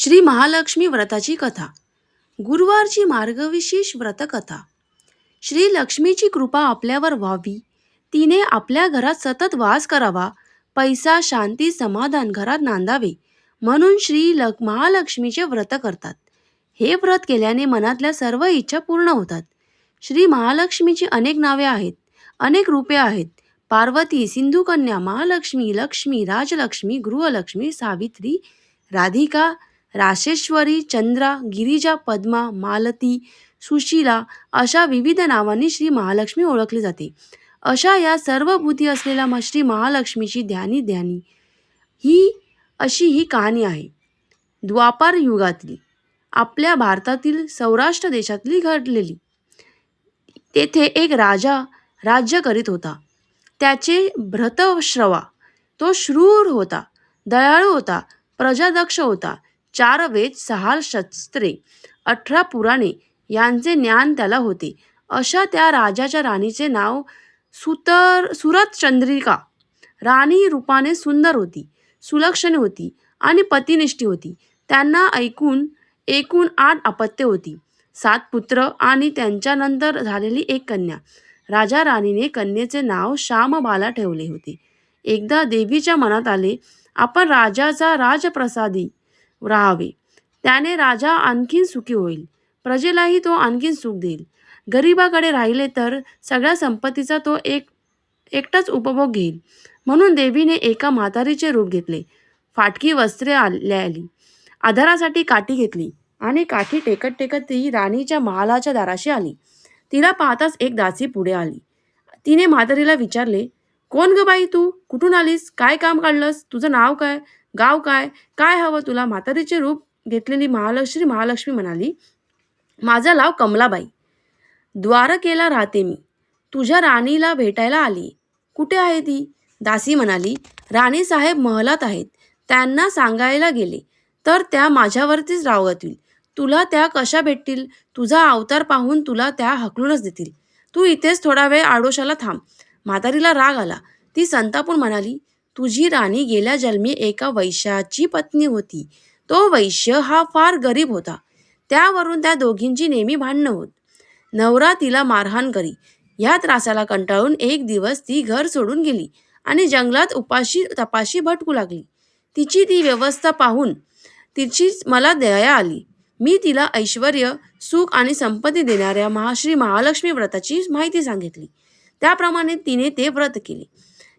श्री महालक्ष्मी व्रताची कथा. गुरुवारची मार्गविशेष व्रतकथा. श्री लक्ष्मीची कृपा आपल्यावर व्हावी. तिने आपल्या घरात सतत वास करावा. पैसा शांती समाधान घरात नांदावे. म्हणून श्री ल महालक्ष्मीचे व्रत करतात. हे व्रत केल्याने मनातल्या सर्व इच्छा पूर्ण होतात. श्री महालक्ष्मीची अनेक नावे आहेत. अनेक रूपे आहेत. पार्वती सिंधुकन्या महालक्ष्मी लक्ष्मी राजलक्ष्मी गृहलक्ष्मी सावित्री राधिका राशेश्वरी चंद्रा गिरिजा पद्मा मालती सुशीला अशा विविध नावांनी श्री महालक्ष्मी ओळखली जाते. अशा या सर्व बुद्धी असलेल्या म- श्री महालक्ष्मीची ध्यानी ध्यानी ही अशी ही कहाणी आहे. द्वापार युगातली आपल्या भारतातील सौराष्ट्र देशातली घडलेली. तेथे एक राजा राज्य करीत होता. त्याचे भ्रतश्रवा तो श्रूर होता दयाळू होता प्रजादक्ष होता. चार वेद सहा शस्त्रे अठरा पुराणे यांचे ज्ञान त्याला होते. अशा त्या राजाच्या राणीचे नाव सुतर सुरत चंद्रिका. राणी रूपाने सुंदर होती सुलक्षणी होती आणि पतिनिष्ठी होती. त्यांना ऐकून एकूण आठ अपत्य होती. सात पुत्र आणि त्यांच्यानंतर झालेली एक कन्या. राजा राणीने कन्येचे नाव श्यामबाला ठेवले होते. एकदा देवीच्या मनात आले आपण राजाचा राजप्रसादी राहावे. त्याने राजा आणखीन सुखी होईल. प्रजेलाही तो आणखीन सुख देईल. गरिबाकडे राहिले तर सगळ्या संपत्तीचा तो एक एकटाच उपभोग घेईल. म्हणून देवीने एका म्हातारीचे रूप घेतले. फाटकी वस्त्रे आल्या आली आधारासाठी काठी घेतली आणि काठी टेकत टेकत ती राणीच्या महालाच्या दाराशी आली. तिला पाहताच एक दासी पुढे आली. तिने म्हातारीला विचारले कोण ग बाई तू? कुठून आलीस? काय काम काढलंस? तुझं नाव काय? गाव काय? काय हवं तुला? म्हातारीचे रूप घेतलेली महालक्ष्मी महालक्ष्मी म्हणाली माझं नाव कमलाबाई. द्वारकेला राहते मी. तुझ्या राणीला भेटायला आली. कुठे आहे ती? दासी म्हणाली राणी साहेब महलात आहेत. त्यांना सांगायला गेले. तर त्या माझ्यावरतीच रावतील तुला त्या कशा भेटतील? तुझा अवतार पाहून तुला त्या हकलूनच देतील. तू इथेच थोडा वेळ आडोशाला थांब. म्हातारीला राग आला. ती संतापून म्हणाली तुझी राणी गेल्या जन्मी एका वैश्याची पत्नी होती. तो वैश्य हा फार गरीब होता. त्यावरून त्या दोघींची नेहमी भांडणं होत. नवरा तिला मारहाण करी. या त्रासाला कंटाळून एक दिवस ती घर सोडून गेली आणि जंगलात उपाशी तपाशी भटकू लागली. तिची ती व्यवस्था पाहून तिची मला दया आली. मी तिला ऐश्वर सुख आणि संपत्ती देणाऱ्या महाश्री महालक्ष्मी व्रताची माहिती सांगितली. त्याप्रमाणे तिने ते व्रत केले.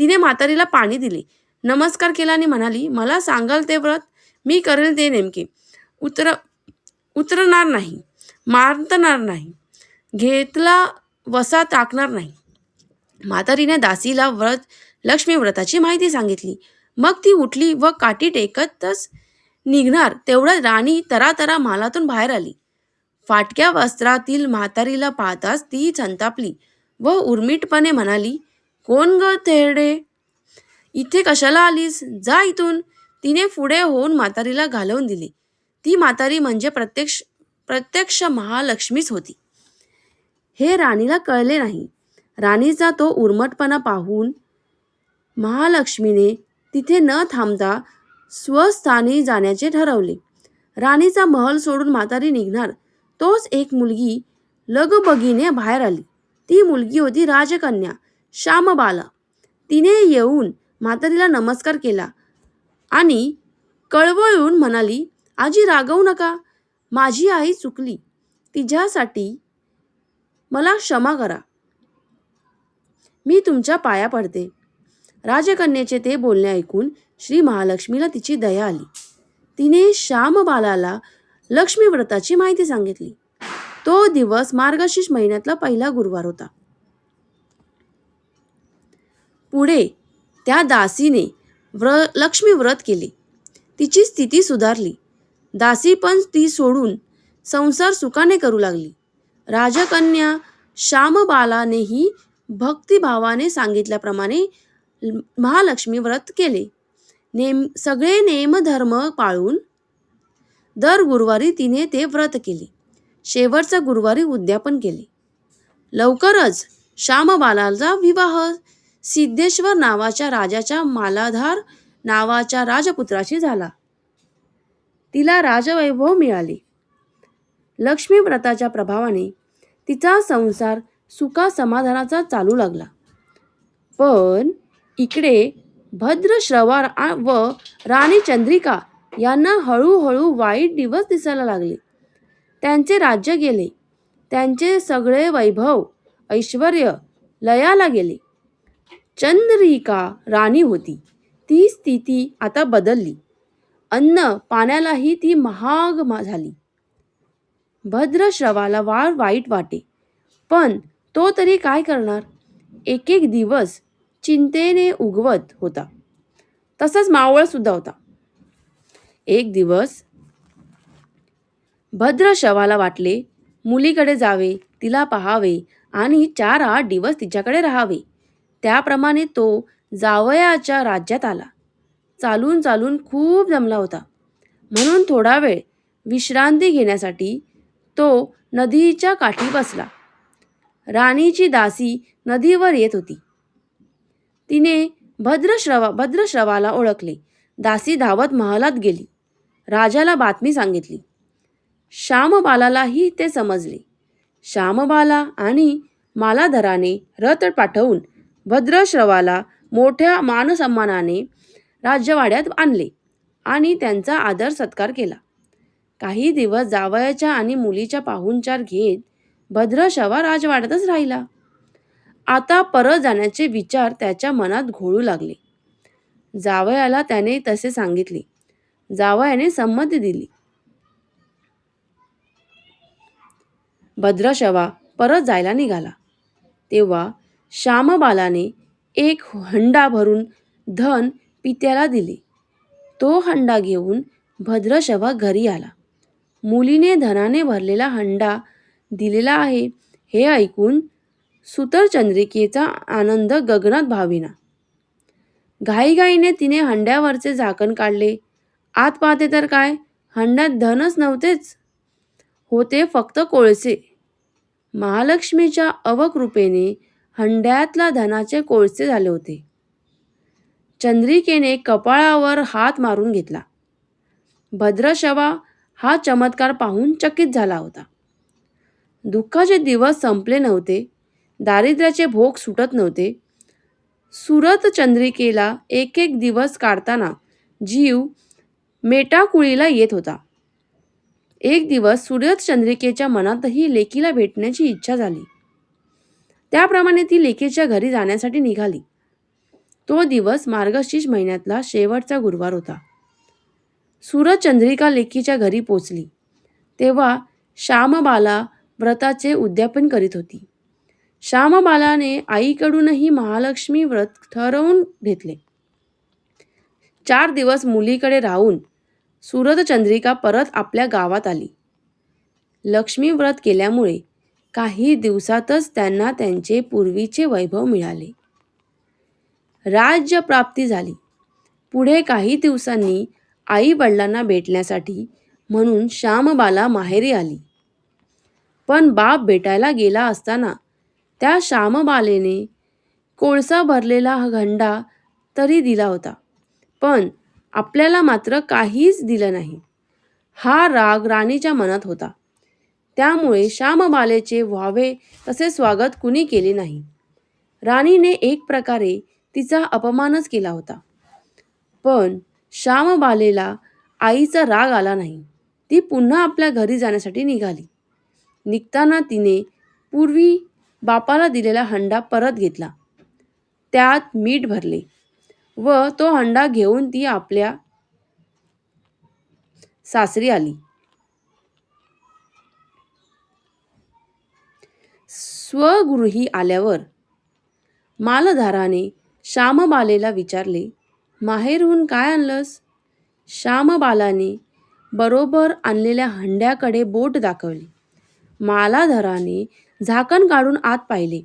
तिने म्हातारीला पाणी दिले. नमस्कार केला आणि म्हणाली मला सांगाल ते व्रत? मी करेल ते नेमके. उतर उतरणार नाही. मारतणार नाही. घेतला वसा टाकणार नाही. म्हातारीने दासीला व्रत लक्ष्मी व्रताची माहिती सांगितली. मग ती उठली व काठी टेकतच निघणार. तेवढं राणी तरातरा मालातून बाहेर आली. फाटक्या वस्त्रातील म्हातारीला पाहताच ती संतापली व उर्मिटपणे म्हणाली कोण ग तेरडे? इथे कशाला आलीस? जा इथून. तिने पुढे होऊन म्हातारीला घालवून दिली. ती म्हातारी म्हणजे प्रत्यक्ष प्रत्यक्ष महालक्ष्मीच होती. हे राणीला कळले नाही. राणीचा तो उर्मटपणा पाहून महालक्ष्मीने तिथे न थांबता स्वस्थानी जाण्याचे ठरवले. राणीचा महल सोडून म्हातारी निघणार. तोच एक मुलगी लगबगीने बाहेर आली. ती मुलगी होती राजकन्या. श्यामबाला. तिने येऊन म्हातारीला नमस्कार केला आणि कळवळून म्हणाली आजी रागवू नका. माझी आई चुकली. तिच्यासाठी मला क्षमा करा. मी तुमच्या पाया पडते. राजकन्याचे ते बोलणे ऐकून श्री महालक्ष्मीला तिची दया आली. तिने श्यामबालाला लक्ष्मी व्रताची माहिती सांगितली. तो दिवस मार्गशीर्ष महिन्यातला पहिला गुरुवार होता. पुढे त्या दासीने व्र लक्ष्मी व्रत केले. तिची स्थिती सुधारली. दासी पण ती सोडून संसार सुखाने करू लागली. राजकन्या श्यामबालानेही भक्तिभावाने सांगितल्याप्रमाणे महालक्ष्मी व्रत केले. नेम सगळे नेमधर्म पाळून दर गुरुवारी तिने ते व्रत केले. शेवटचा गुरुवारी उद्यापन केले. लवकरच श्यामबालाचा विवाह सिद्धेश्वर नावाच्या राजाच्या मालाधार नावाच्या राजपुत्राशी झाला. तिला राजवैभव मिळाले. लक्ष्मी व्रताच्या प्रभावाने तिचा संसार सुखा समाधानाचा चालू लागला. पण इकडे भद्र श्रवार व राणी चंद्रिका यांना हळूहळू वाईट दिवस दिसायला लागले. त्यांचे राज्य गेले. त्यांचे सगळे वैभव ऐश्वर लयाला गेले. चंद्रिका राणी होती. ती स्थिती आता बदलली. अन्न पाण्यालाही ती महाग झाली. भद्रश्रवाला वार वाईट वाटे. पण तो तरी काय करणार? एक एक दिवस चिंतेने उगवत होता. तसंच मावळ सुद्धा होता. एक दिवस भद्रशवाला वाटले मुलीकडे जावे तिला पहावे आणि चार आठ दिवस तिच्याकडे राहावे. त्याप्रमाणे तो जावयाच्या राज्यात आला. चालून चालून खूप जमला होता. म्हणून थोडा वेळ विश्रांती घेण्यासाठी तो नदीच्या काठी बसला. राणीची दासी नदीवर येत होती. तिने भद्रश्रवा भद्रश्रवाला ओळखले. दासी धावत महालात गेली. राजाला बातमी सांगितली. श्यामबालालाही ते समजले. श्यामबाला आणि मालाधराने रथ पाठवून भद्रश्रवाला मोठ्या मानसन्मानाने राजवाड्यात आणले आणि त्यांचा आदर सत्कार केला. काही दिवस जावयाच्या आणि मुलीच्या पाहुणचार घेत भद्रशवा राजवाड्यातच राहिला. आता परत जाण्याचे विचार त्याच्या मनात घोळू लागले. जावयाला त्याने तसे सांगितले. जावयाने संमती दिली. भद्रशवा परत जायला निघाला. तेव्हा श्यामबालाने एक हंडा भरून धन पित्याला दिले. तो हंडा घेऊन भद्रशवा घरी आला. मुलीने धनाने भरलेला हंडा दिलेला आहे हे ऐकून सुतरचंद्रिकेचा आनंद गगनात भाविना. घाईघाईने तिने हंड्यावरचे झाकण काढले. आत पाहते तर काय? हंड्यात धनच नव्हतेच. होते फक्त कोळसे. महालक्ष्मीच्या अवकृपेने हंड्यातला धनाचे कोळसे झाले होते. चंद्रिकेने कपाळावर हात मारून घेतला. भद्रशवा हा चमत्कार पाहून चकित झाला होता. दुःखाचे दिवस संपले नव्हते. दारिद्र्याचे भोग सुटत नव्हते. सुरत चंद्रिकेला एक एक दिवस काढताना जीव मेटाकुळीला येत होता. एक दिवस सुरत चंद्रिकेच्या मनातही लेकीला भेटण्याची इच्छा झाली. त्याप्रमाणे ती लेकीच्या घरी जाण्यासाठी निघाली. तो दिवस मार्गशीर्ष महिन्यातला शेवटचा गुरुवार होता. सूरज चंद्रिका लेकीच्या घरी पोचली. तेव्हा श्यामबाला व्रताचे उद्यापन करीत होती. श्यामबालाने आईकडूनही महालक्ष्मी व्रत ठरवून घेतले. चार दिवस मुलीकडे राहून सूरतचंद्रिका परत आपल्या गावात आली. लक्ष्मी व्रत केल्यामुळे काही दिवसातच त्यांना त्यांचे पूर्वीचे वैभव मिळाले. राज्य प्राप्ती झाली. पुढे काही दिवसांनी आई वडिलांना भेटण्यासाठी म्हणून श्यामबाला माहेरी आली. पण बाप भेटायला गेला असताना त्या श्यामबालेने कोळसा भरलेला हा घंडा तरी दिला होता पण आपल्याला मात्र काहीच दिलं नाही. हा राग राणीच्या मनात होता. त्यामुळे श्यामबालेचे व्हावे तसे स्वागत कुणी केले नाही. राणीने एक प्रकारे तिचा अपमानच केला होता. पण श्यामबालेला आईचा राग आला नाही. ती पुन्हा आपल्या घरी जाण्यासाठी निघाली. निघताना तिने पूर्वी बापाला दिलेला हंडा परत घेतला. त्यात मीठ भरले व तो हंडा घेऊन ती आपल्या सासरी आली. स्वगृही आल्यावर मालधाराने श्यामबालेला विचारले माहेरहून काय आणलंस? श्यामबालाने बरोबर आणलेल्या हंड्याकडे बोट दाखवली. मालाधराने झाकण काढून आत पाहिले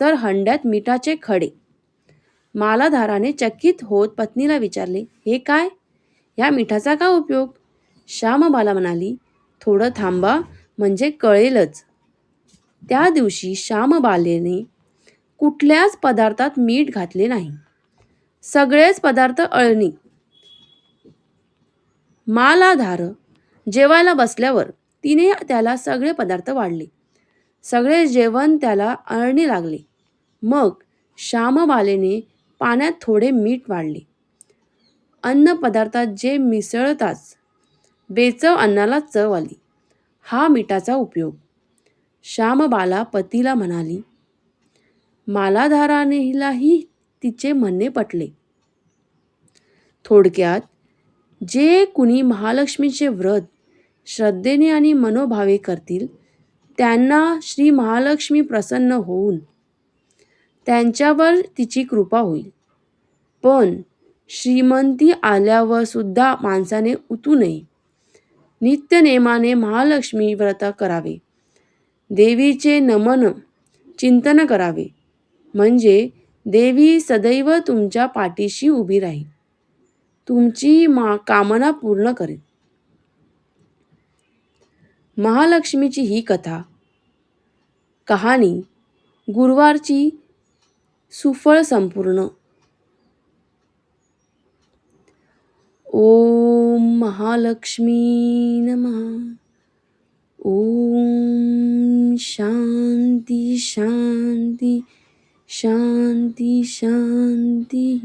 तर हंड्यात मिठाचे खडे. मालाधाराने चकित होत पत्नीला विचारले हे काय? या मिठाचा का उपयोग? श्यामबाला म्हणाली थोडं थांबा म्हणजे कळेलच. त्या दिवशी श्यामबालेने कुठल्याच पदार्थात मीठ घातले नाही. सगळेच पदार्थ अळणी. मालाधार जेवायला बसल्यावर तिने त्याला सगळे पदार्थ वाढले. सगळे जेवण त्याला अळणी लागले. मग श्यामबालेने पाण्यात थोडे मीठ वाढले. अन्न पदार्थात जे मिसळताच बेचव अन्नाला चव आली. हा मिठाचा उपयोग. श्यामबाला पतीला म्हणाली मालाधारानेलाही तिचे म्हणणे पटले. थोडक्यात जे कुणी महालक्ष्मीचे व्रत श्रद्धेने आणि मनोभावे करतील त्यांना श्री महालक्ष्मी प्रसन्न होऊन त्यांच्यावर तिची कृपा होईल. पण श्रीमंती आल्यावर सुद्धा माणसाने उतू नये. नित्यनेमाने महालक्ष्मी व्रत करावे. देवीचे नमन चिंतन करावे. म्हणजे देवी सदैव तुमच्या पाठीशी उभी राहील. तुमची मा कामना पूर्ण करेल. महालक्ष्मीची ही कथा कहाणी गुरुवारची सुफळ संपूर्ण. ओम महालक्ष्मी नमः. ओम शांती शांती शांती शांती